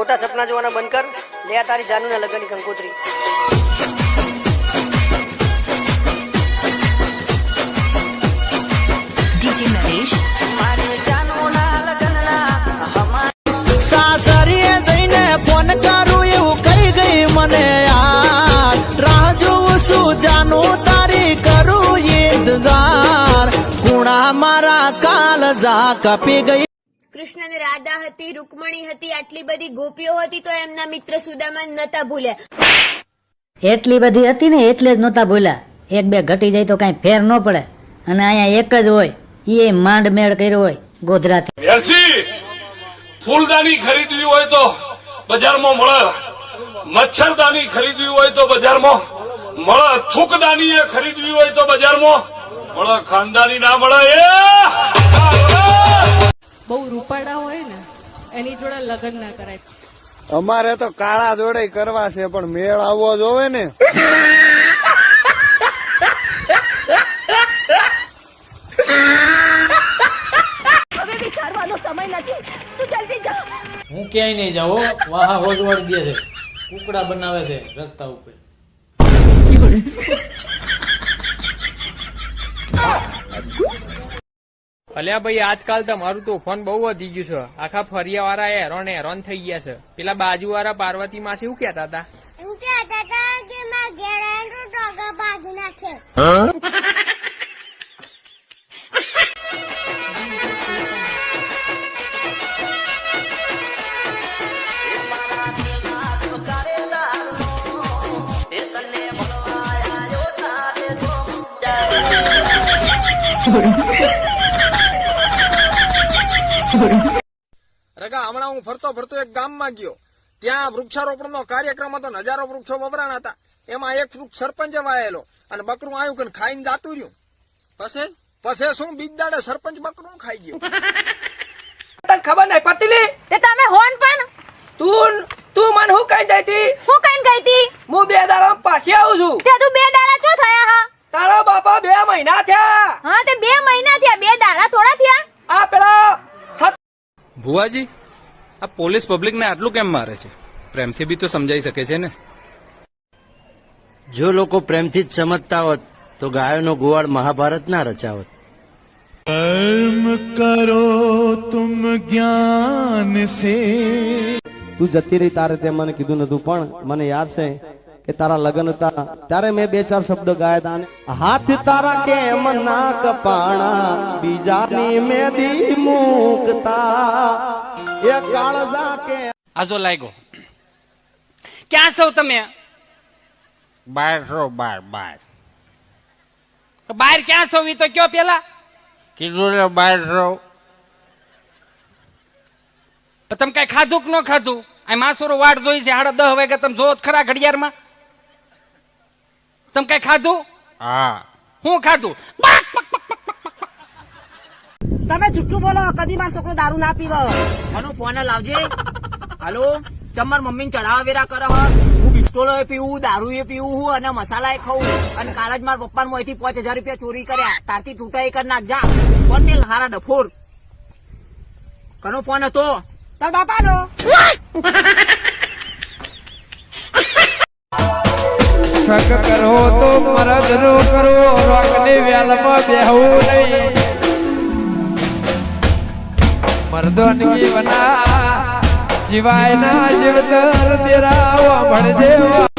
ખોટા સપના જોવાના બંધ કર. લે આ તારી જાનુના લગ્નની કંકોત્રી સાસરીએ જઈને ફોન કરું એવું કઈ ગઈ મને યાર. રાહ જોઉં છું જાનું તારી કરું ઇંતજાર કુણા મારા કાલ જા કપી ગઈ. કૃષ્ણ ને રાધા હતી રૂકમણી હતી આટલી બધી ગોપીઓ હતી તો એમના મિત્ર સુદામા નતા ભૂલ્યા. એટલી બધી હતી ને એટલે જ નતા ભૂલ્યા. એક બે ઘટી જાય તો કઈ ફેર ન પડે. અને અહીંયા એક જ હોય એ માંડ મેળ કર્યો હોય ગોધરાથી. ફૂલદાની ખરીદવી હોય તો બજારમાં મળે. મચ્છરદાની ખરીદવી હોય તો બજારમાં મળે. થૂકદાની એ ખરીદવી હોય તો બજારમાં મળે. ખાનદાની ના મળે. એ બહુ રૂપાડા હોય ને એની જોડે લગ્ન ના કરાય. અમારે તો કાળા જોડે કરવા છે પણ મેળ આવવો જોવે ને. હું ક્યાંય નહીં જાઉં હો. વાહા હોજવાડી દે છે. કુકડા બનાવે છે રસ્તા ઉપર. અલ્યા ભાઈ આજકાલ તમારું તોફાન બહુ વધી ગયું છે. આખા ફરિયા વાળા હેરોન હેરોન થઈ ગયા છે. પેલા બાજુ વાળા પાર્વતી માં શું કેતા હતા? એવું કહેતા હતા કે મારા ઘેર ટોગા ભાગી નાખે. રગા હમણાં હું ફરતો ફરતો એક ગામમાં ગયો. ત્યાં વૃક્ષારોપણનો કાર્યક્રમ હતો ને હજારો વૃક્ષો વપરાણ હતા. એમાં એક વૃક્ષ સરપંચે વાયેલો અને બકરું આવ્યું કે ખાઈને જાતું રહ્યું. પછી? પછી શું? બીજ સરપંચ બકરું ખાઈ ગયું. તને ખબર નહીં પડતી તે તમે હોન પણ. તું તું મને હું કઈ દેતી? હું કઈ ગઈ તી? હું બે દાડા પાછી આવું છું. તે તું બે દાડા શું થયા હા? તારા બાપા બે મહિના થયા. હા તે બે મહિના થયા બે દાડા થોડા થયા આ પેલા સત ભુવાજી આ પોલીસ પબ્લિકને આટલું કેમ મારે છે? પ્રેમથી બી તો સમજાઈ શકે છે ને. જો લોકો પ્રેમથી જ સમજતા હોત તો ગાયોનો ગોવાળ મહાભારત ના રચાવત. તું જતી રહી તારે તે મને કીધું નતું પણ મને યાદ છે કે તારા લગ્ન હતા ત્યારે મેં બે ચાર શબ્દ ગાયા હતા હાથ તારા કેમ ના કપાણા બીજાની મેદી મૂકતા. એ કાળજા કે આજો લાગ્યો. ક્યાં છો તમે? બાર છો બાર બાર. બાર ક્યાં છો? ઈ તો કયો પેલા? કીધું ને બાર છો. તમે કઈ ખાધું કે ન ખાધું? આ માસુરો વાટ જોઈ છે સાડા દસ વાગે તમે જોત ખરા ઘડિયાળમાં. તમે કઈ ખાધું? હા. હું ખાધું? તમે જુઠ્ઠું બોલો કદી મારો છોકરો દારૂ ના પીવો. મને ફોન લાવજે. હાલો ચમર મમ્મી ચઢાવા વેરા કરે હું. બિસ્ટોલો એ પીવું દારૂ એ પીવું હું અને મસાલા એ ખાઉં. અને કાલ જ મારા પપ્પા મોંથી પાંચ હજાર રૂપિયા ચોરી કર્યા. તારથી તૂટા એ કરી નાખજા ફોન તે હારા ડફોર. કનો ફોન હતો? તાર બાપાનો. શક કરો તો મરદ નો કરો રોકની વેલમાં બેહવું નહીં. મર્દોનગી બના જીવાય ના જીવતર તેરા ભણજે